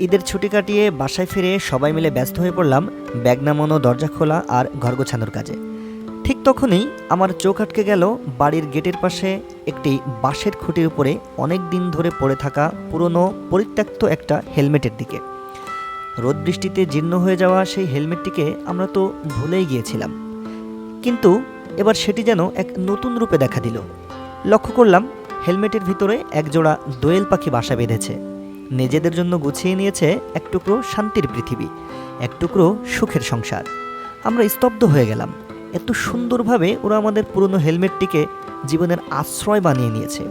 ঈদের ছুটি কাটিয়ে বাসায় ফিরে সবাই মিলে ব্যস্ত হয়ে পড়লাম ব্যাগ নামানো দরজা খোলা আর ঘর গোছানোর কাজে। ঠিক তখনই আমার চোখ আটকে গেল বাড়ির গেটের পাশে একটি বাঁশের খুঁটির উপরে অনেক দিন ধরে পড়ে থাকা পুরনো পরিত্যক্ত একটা হেলমেটের দিকে। রোদ বৃষ্টিতে জীর্ণ হয়ে যাওয়া সেই হেলমেটটিকে আমরা তো ভুলেই গিয়েছিলাম। কিন্তু এবার সেটি যেন এক নতুন রূপে দেখা দিল। লক্ষ্য করলাম হেলমেটের ভিতরে একজোড়া দোয়েল পাখি বাসা বেঁধেছে। নিজেদের জন্য গুছিয়ে নিয়েছে এক টুকরো শান্তির পৃথিবী, এক টুকরো সুখের সংসার। আমরা স্তব্ধ হয়ে গেলাম। এত সুন্দরভাবে ওরা আমাদের পুরনো হেলমেটটিকে জীবনের আশ্রয় বানিয়ে নিয়েছে।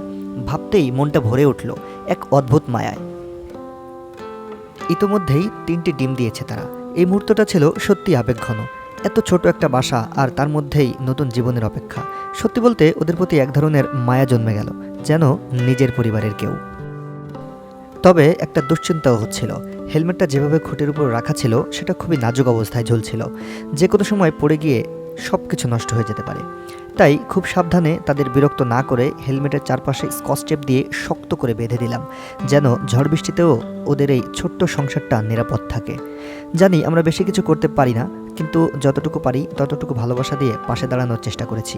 ভাবতেই মনটা ভরে উঠল এক অদ্ভুত মায়ায়। ইতোমধ্যেই তিনটি ডিম দিয়েছে তারা। এই মুহূর্তটা ছিল সত্যি আবেগঘন। এত ছোট একটা বাসা আর তার মধ্যেই নতুন জীবনের অপেক্ষা। সত্যি বলতে ওদের প্রতি এক ধরনের মায়া জন্মে গেল, যেন নিজের পরিবারের কেউ। তবে একটা দুশ্চিন্তাও হচ্ছিল। হেলমেটটা যেভাবে খুঁটির উপর রাখা ছিল, সেটা খুবই নাজুক অবস্থায় ঝুলছিল। যে কোনো সময় পড়ে গিয়ে সব কিছু নষ্ট হয়ে যেতে পারে। তাই খুব সাবধানে তাদের বিরক্ত না করে হেলমেটের চারপাশে স্কচ টেপ দিয়ে শক্ত করে বেঁধে দিলাম, যেন ঝড় বৃষ্টিতেও ওদের এই ছোট্ট সংসারটা নিরাপদ থাকে। জানি আমরা বেশি কিছু করতে পারি না, কিন্তু যতটুকু পারি ততটুকু ভালোবাসা দিয়ে পাশে দাঁড়ানোর চেষ্টা করেছি।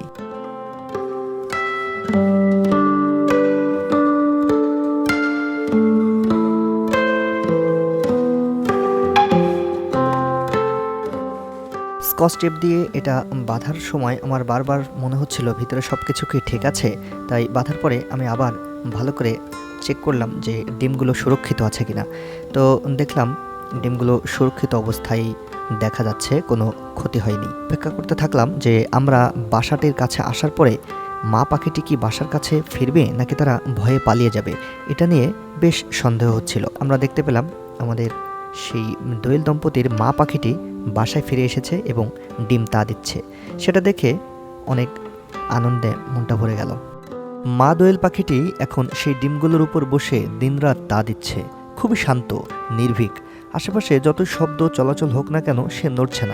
স্কচ টেপ দিয়ে এটা বাঁধার সময় আমার বারবার মনে হচ্ছিল ভিতরে সব কিছু কি ঠিক আছে, তাই বাঁধার পরে আমি আবার ভালো করে চেক করলাম যে ডিমগুলো সুরক্ষিত আছে কিনা। তো দেখলাম ডিমগুলো সুরক্ষিত অবস্থায় দেখা যাচ্ছে, কোনো ক্ষতি হয়নি। অপেক্ষা করতে থাকলাম যে আমরা বাসাটির কাছে আসার পরে মা পাখিটি কি বাসার কাছে ফিরবে নাকি তারা ভয়ে পালিয়ে যাবে, এটা নিয়ে বেশ সন্দেহ হচ্ছিল। আমরা দেখতে পেলাম আমাদের সেই দোয়েল দম্পতির মা পাখিটি বাসায় ফিরে এসেছে এবং ডিম তা দিচ্ছে। সেটা দেখে অনেক আনন্দে মনটা ভরে গেল। মা দোয়েল পাখিটি এখন সেই ডিমগুলোর উপর বসে দিনরাত তা দিচ্ছে। খুবই শান্ত, নির্ভীক। আশেপাশে যত শব্দ চলাচল হোক না কেন সে নড়ছে না।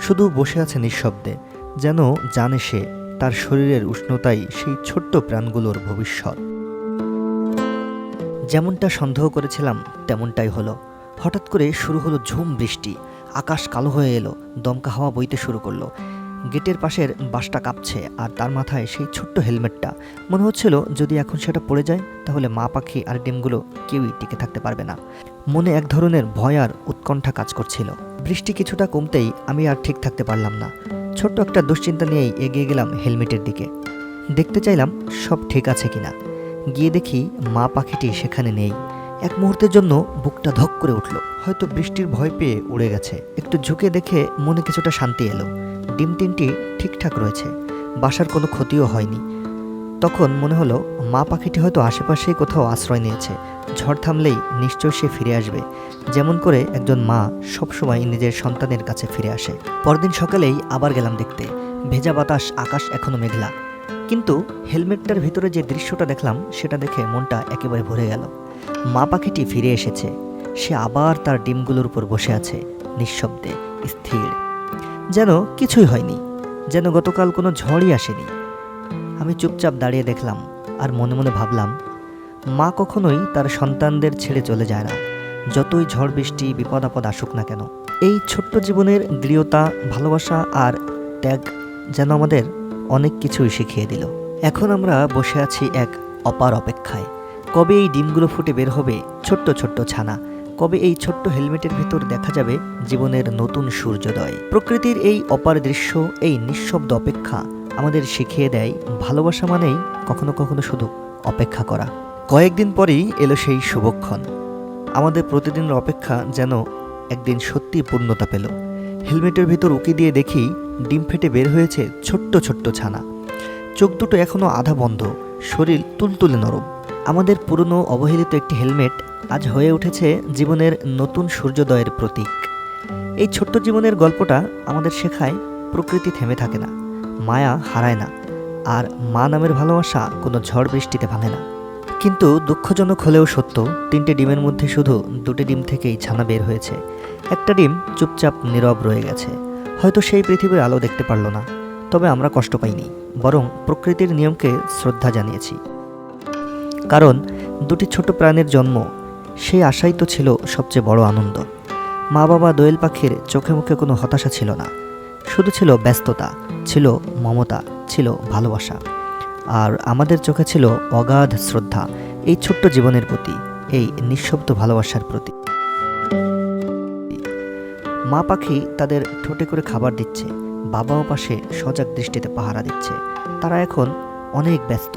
শুধু বসে আছে নিঃশব্দে, যেন জানে সে তার শরীরের উষ্ণতাই সেই ছোট্ট প্রাণগুলোর ভবিষ্যৎ। যেমনটা সন্দেহ করেছিলাম, তেমনটাই হলো। হঠাৎ করে শুরু হলো ঝুম বৃষ্টি। আকাশ কালো হয়ে এলো, দমকা হাওয়া বইতে শুরু করল। গেটের পাশের বাসটা কাঁপছে আর তার মাথায় সেই ছোট্ট হেলমেটটা। মনে হচ্ছিল যদি এখন সেটা পড়ে যায়, তাহলে মা পাখি আর ডিমগুলো কেউই টিকে থাকতে পারবে না। মনে এক ধরনের ভয় আর উৎকণ্ঠা কাজ করছিল। বৃষ্টি কিছুটা কমতেই আমি আর ঠিক থাকতে পারলাম না। ছোট্ট একটা দুশ্চিন্তা নিয়েই এগিয়ে গেলাম হেলমেটের দিকে। দেখতে চাইলাম সব ঠিক আছে কিনা। গিয়ে দেখি মা পাখিটি সেখানে নেই। এক মুহূর্তের জন্য বুকটা ধক করে উঠল। হয়তো বৃষ্টির ভয় পেয়ে উড়ে গেছে। একটু ঝুঁকে দেখে মনে কিছুটা শান্তি এলো। ডিম তিনটি ঠিকঠাক রয়েছে। বাসার কোনো ক্ষতিও হয়নি। তখন মনে হলো, মা পাখিটি হয়তো আশেপাশেই কোথাও আশ্রয় নিয়েছে। ঝড় থামলেই নিশ্চয় সে ফিরে আসবে। যেমন করে একজন মা সবসময় নিজের সন্তানের কাছে ফিরে আসে। পরদিন সকালেই আবার গেলাম দেখতে। ভেজা বাতাস, আকাশ এখনও মেঘলা। কিন্তু হেলমেটটার ভিতরে যে দৃশ্যটা দেখলাম, সেটা দেখে মনটা একেবারে ভরে গেল। মা পাখিটি ফিরে এসেছে। সে আবার তার ডিমগুলোর উপর বসে আছে, নিঃশব্দে, স্থির। যেন কিছুই হয়নি, যেন গতকাল কোনো ঝড়ই আসেনি। আমি চুপচাপ দাঁড়িয়ে দেখলাম আর মনে মনে ভাবলাম, মা কখনোই তার সন্তানদের ছেড়ে চলে যায় না। যতই ঝড় বৃষ্টি, বিপদ আপদ আসুক না কেন, এই ছোট্ট জীবনের দৃঢ়তা, ভালোবাসা আর ত্যাগ যেন আমাদের অনেক কিছুই শিখিয়ে দিল। এখন আমরা বসে আছি এক অপার অপেক্ষায়। কবে এই ডিমগুলো ফুটে বের হবে? ছোট্ট ছোট্ট ছানা। কবে এই ছোট্ট হেলমেটের ভিতর দেখা যাবে জীবনের নতুন সূর্যোদয়? প্রকৃতির এই অপার দৃশ্য, এই নিঃশব্দ অপেক্ষা আমাদের শিখিয়ে দেয়, ভালোবাসা মানেই কখনো কখনো শুধু অপেক্ষা করা। কয়েকদিন পরেই এলো সেই শুভক্ষণ। আমাদের প্রতিদিনের অপেক্ষা যেন একদিন সত্যি পূর্ণতা পেল। হেলমেটের ভিতর উকি দিয়ে দেখি ডিম ফেটে বের হয়েছে ছোট্ট ছোট্ট ছানা। চোখ দুটো এখনও আধা বন্ধ, শরীর তুলতুলে নরম। আমাদের পুরনো অবহেলিত একটি হেলমেট আজ হয়ে উঠেছে জীবনের নতুন সূর্যোদয়ের প্রতীক। এই ছোট্ট জীবনের গল্পটা আমাদের শেখায় প্রকৃতি থেমে থাকে না, মায়া হারায় না, আর মা নামের ভালোবাসা কোনো ঝড় বৃষ্টিতে ভাঙে না। কিন্তু দুঃখজনক হলেও সত্য, তিনটে ডিমের মধ্যে শুধু দুটি ডিম থেকেই ছানা বের হয়েছে। একটা ডিম চুপচাপ নীরব রয়ে গেছে। হয়তো সেই পৃথিবীর আলো দেখতে পারল না, তবে আমরা কষ্ট পাইনি, বরং প্রকৃতির নিয়মকে শ্রদ্ধা জানিয়েছি। কারণ দুটি ছোট প্রাণের জন্ম, সেই আশাই তো ছিল সবচেয়ে বড় আনন্দ। মা বাবা দোয়েল পাখির চোখে মুখে কোনো হতাশা ছিল না। শুধু ছিল ব্যস্ততা, ছিল মমতা, ছিল ভালোবাসা। আর আমাদের চোখে ছিল অগাধ শ্রদ্ধা, এই ছোট্ট জীবনের প্রতি, এই নিঃশব্দ ভালোবাসার প্রতি। মা পাখি তাদের ঠোঁটে করে খাবার দিচ্ছে, বাবাও পাশে সজাগ দৃষ্টিতে পাহারা দিচ্ছে। তারা এখন অনেক ব্যস্ত,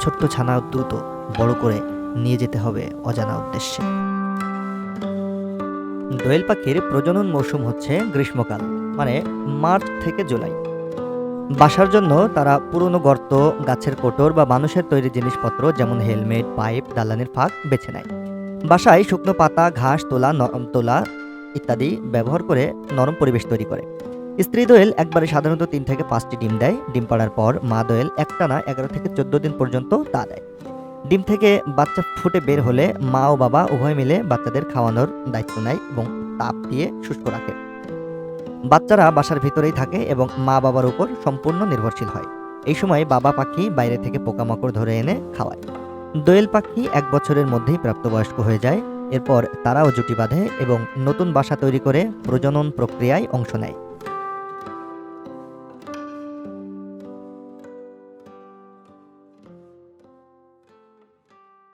ছোট্ট ছানা দ্রুত বড় করে নিয়ে যেতে হবে অজানা উদ্দেশ্যে। দোয়েল পাখির প্রজনন মৌসুম হচ্ছে গ্রীষ্মকাল মানে মার্চ থেকে জুলাই। বাসার জন্য তারা পুরনো গর্ত, গাছের কোটর বা মানুষের তৈরি জিনিসপত্র যেমন হেলমেট, পাইপ, দালানের ফাঁক বেছে নেয়। বাসায় শুকনো পাতা, ঘাস, তোলা তোলা ইত্যাদি ব্যবহার করে নরম পরিবেশ তৈরি করে। স্ত্রী দোয়েল একবারে সাধারণত তিন থেকে পাঁচটি ডিম দেয়। ডিম পাড়ার পর মা দোয়েল একটানা এগারো থেকে চোদ্দ দিন পর্যন্ত তা দেয়। ডিম থেকে বাচ্চা ফুটে বের হলে মা ও বাবা উভয় মিলে বাচ্চাদের খাওয়ানোর দায়িত্ব নেয় এবং তাপ দিয়ে শুষ্ক রাখে। বাচ্চারা বাসার ভিতরেই থাকে এবং মা বাবার উপর সম্পূর্ণ নির্ভরশীল হয়। এই সময় বাবা পাখি বাইরে থেকে পোকামাকড় ধরে এনে খাওয়ায়। দোয়েল পাখি এক বছরের মধ্যেই প্রাপ্তবয়স্ক হয়ে যায়। এরপর তারাও জুটি বাঁধে এবং নতুন বাসা তৈরি করে প্রজনন প্রক্রিয়ায় অংশ নেয়।